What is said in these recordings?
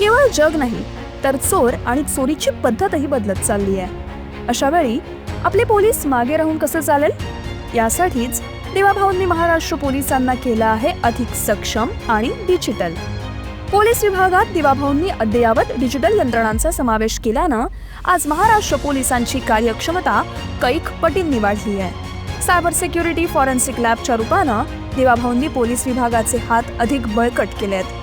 केवळ जग नाही तर चोर आणि चोरीची पद्धतही बदलत चालली आहे. अशा वेळी आपले पोलीस मागे राहून कसं चालेल? यासाठीच देवाभाऊंनी महाराष्ट्र पोलिसांना केलं आहे अधिक सक्षम आणि डिजिटल पोलीस विभागात दिवाभाऊंनी अद्ययावत डिजिटल यंत्रणांचा समावेश केल्यानं आज महाराष्ट्र पोलिसांची कार्यक्षमता कैक पटींनी वाढली आहे. सायबर सिक्युरिटी फॉरेन्सिक लॅबच्या रूपानं दिवाभाऊंनी पोलीस विभागाचे हात अधिक बळकट केले आहेत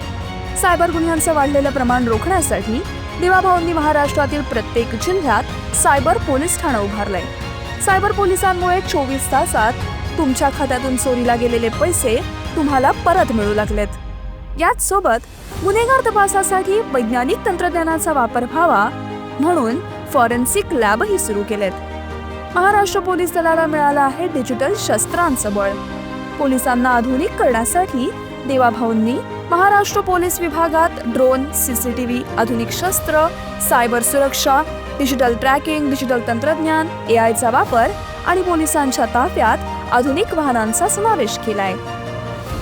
सायबर गुन्ह्यांचं वाढलेलं प्रमाण रोखण्यासाठी दिवाभाऊंनी महाराष्ट्रातील प्रत्येक जिल्ह्यात सायबर पोलीस ठाणं उभारलंय. सायबर पोलिसांमुळे चोवीस तासात तुमच्या खात्यातून चोरीला गेलेले पैसे तुम्हाला परत मिळू लागलेत. याच सोबत गुन्हेगार तपासासाठी वैज्ञानिक तंत्रज्ञानाचा वापर व्हावा म्हणून फॉरेन्सिक लॅबही सुरू केलेत. महाराष्ट्र पोलीस दलाला मिळालं आहे डिजिटल शस्त्रांचं बळ. पोलिसांना आधुनिक करण्यासाठी देवाभाऊंनी महाराष्ट्र पोलीस विभागात ड्रोन सीसीटीव्ही आधुनिक शस्त्र सायबर सुरक्षा डिजिटल ट्रॅकिंग डिजिटल तंत्रज्ञान ए आयचा वापर आणि पोलिसांच्या ताफ्यात आधुनिक वाहनांचा समावेश केलाय.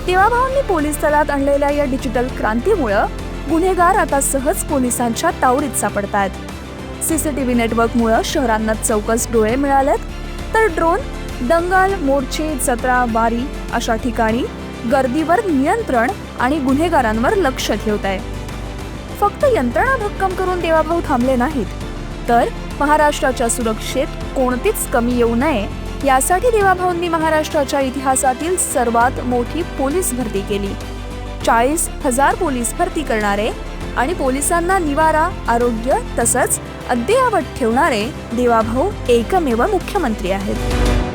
तेव्हाभावांनी पोलीस दलात आणलेल्या या डिजिटल क्रांतीमुळं गुन्हेगार आता सहज पोलिसांच्या तावडीत सापडतात सीसीटीव्ही नेटवर्कमुळं शहरांना चौकस डोळे मिळालेत तर ड्रोन दंगल मोर्चे जत्रा वारी अशा ठिकाणी गर्दीवर नियंत्रण आणि गुन्हेगारांवर लक्ष ठेवत आहे. फक्त यंत्रणा भक्कम करून देवाभाऊ थांबले नाहीत. तर महाराष्ट्राच्या सुरक्षेत कोणतीच कमी येऊ नये यासाठी देवाभाऊंनी महाराष्ट्राच्या इतिहासातील सर्वात मोठी पोलीस भरती केली. चाळीस हजार पोलीस भरती करणारे आणि पोलिसांना निवारा आरोग्य तसंच अद्ययावत ठेवणारे देवाभाऊ एकमेव मुख्यमंत्री आहेत.